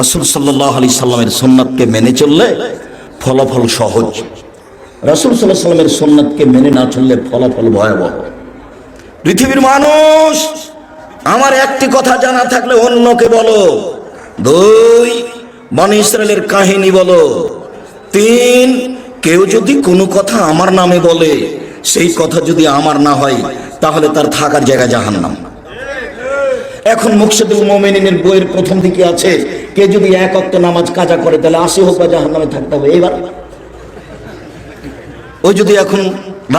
রসুল সাল্লাহ আলি সাল্লামের সোননাথকে মেনে চললে ফলাফল সহজ। রসুল সাল্লাহ সাল্লামের সোননাথকে মেনে না চললে ফলাফল ভয়াবহ। পৃথিবীর মানুষ, আমার একটি কথা জানা থাকলে অন্যকে বলো। দুই, বন ইসরায়েলের কাহিনী বলো। তিন, কেউ যদি কোনো কথা আমার নামে বলে, সেই কথা যদি আমার না হয়, তাহলে তার থাকার জায়গা জাহান্নাম। এখন মুকসেদুল মোমেনিনের বইয়ের প্রথম দিকে আছে কে যদি এক অক্ত নামাজ কাজা করে, তাহলে আশি হোক বা জাহান্নামে থাকতে হবে এবার ওই যদি এখন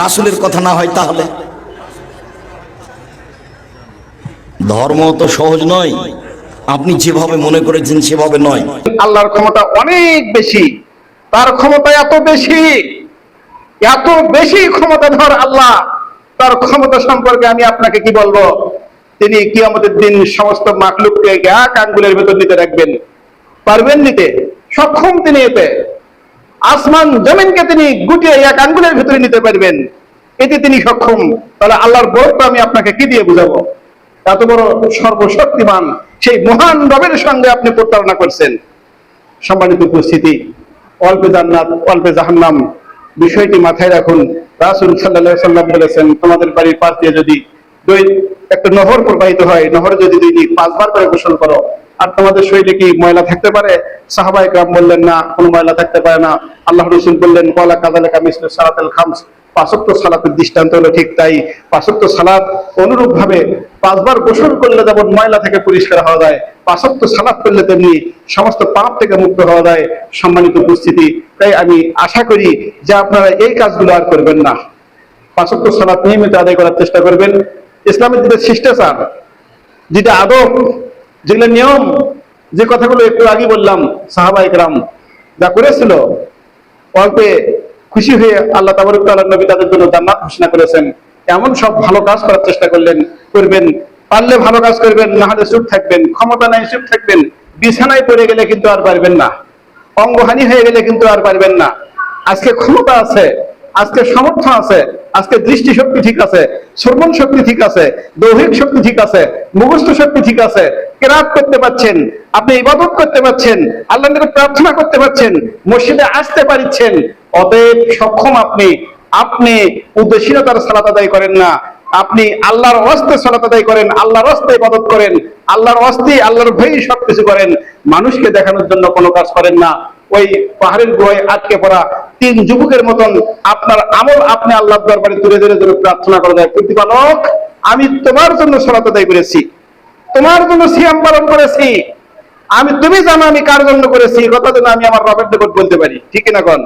রাসুলের কথা না হয়, তাহলে? ধর্ম তো সহজ নয়, আপনি যেভাবে মনে করেছেন সেভাবে নয়। আল্লাহর ক্ষমতা অনেক বেশি, তার ক্ষমতা এত বেশি এত বেশি ক্ষমতাধর আল্লাহ, তার ক্ষমতা সম্পর্কে আমি আপনাকে কি বলব? তিনি কি আমাদের দিন সমস্ত মাকলুককে এক আঙ্গুলের ভেতর নিতে রাখবেন। পারবেন নিতে? সক্ষম তিনি এতে। আসমান, জমিনকে তিনি গুটিয়ে এক আঙ্গুলের ভেতরে নিতে পারবেন। এতে তিনি সক্ষম। তাহলে আল্লাহর বরত্ব আমি আপনাকে কি দিয়ে বুঝাবো? এত বড় সর্বশক্তিমান, সেই মহান রবের সঙ্গে আপনি প্রতারণা করছেন। সম্মানিত উপস্থিতি, অল্পে জান্নাত, অল্পে জাহান্নাম, বিষয়টি মাথায় রাখুন। রাসুল সাল্লাহ সাল্লাম বলেছেন, তোমাদের বাড়ির পাশ দিয়ে যদি দুই একটা নহর প্রবাহিত হয়। নহরে যদি দিন পাঁচবার করে গোসল করো, আর তোমাদের শরীরে কি ময়লা থাকতে পারে? সাহাবাই গ্রাম বললেন, না, কোনো ময়লা থাকতে পারে না। আল্লাহ রসুল বললেন কলা কাদালেকা মিসলে সালাতেল খামস। পাঁচক্ত সালাতের দৃষ্টান্ত হলো ঠিক তাই। পাঁচক্ত সালাত অনুরূপ ভাবে পাঁচবার গোসল করলে যেমন ময়লা থেকে পরিষ্কার হওয়া যায়, পাঁচক্ত সালাত করলে তেমনি সমস্ত পাপ থেকে মুক্ত হওয়া যায়। সম্মানিত উপস্থিতি, তাই আমি আশা করি যে আপনারা এই কাজগুলো আর করবেন না। পাঁচক্ত সালাত নিয়মিত আদায় করার চেষ্টা করবেন। ইসলামের যেটা শিষ্টাচার, যেটা আদব, যেগুলো নিয়ম, যে কথাগুলো একটু আগে বললাম সাহাবাই গ্রাম যা করেছিল, অল্পে খুশি হয়ে আল্লাহ তাবরক তাআলা নবী তাদের জন্য জান্নাত ঘোষণা করেছেন। এমন সব ভালো কাজ করার চেষ্টা করলেন, করবেন। পারলে ভালো কাজ করবেন, না হলে চুপ থাকবেন, ক্ষমতা নাই, চুপ থাকবেন। বিছানায় পড়ে গেলে কিন্তু আর পারবেন না। অঙ্গহানি হয়ে গেলে কিন্তু আর পারবেন না। আজকে ক্ষমতা আছে আজকে সামর্থ্য আছে, আজকে দৃষ্টি শক্তি ঠিক আছে, শ্রবণ শক্তি ঠিক আছে, দৈহিক শক্তি ঠিক আছে, মুখস্থ শক্তি ঠিক আছে, কেরাত করতে পারছেন, আপনি ইবাদত করতে পারছেন আল্লাহ প্রার্থনা করতে পারছেন, মসজিদে আসতে পারছেন অতএব সক্ষম আপনি আপনি উদ্দেশ্যীনতার সালাত আদায় করেন না, আপনি আল্লাহর অস্তে সালাত আদায় করেন, আল্লাহর অস্তে ইবাদত করেন, আল্লাহর অস্তে আল্লাহর ভয়ে সবকিছু করেন, মানুষকে দেখানোর জন্য কোনো কাজ করেন না, ওই পাহাড়ের গুহায় আটকে পড়া তিন যুবকের মতন আপনার আমল আপনি আল্লাহ দরবারে দূরে ধরে ধরে প্রার্থনা করা যায়। প্রতিপালক, আমি তোমার জন্য সরাত আদায় করেছি। তোমার জন্য সিয়াম পালন করেছি। আমি তুমি জানো আমি কার জন্য করেছি। কথা যেন আমি আমার রবের নিকট বলতে পারি। ঠিক না কোন?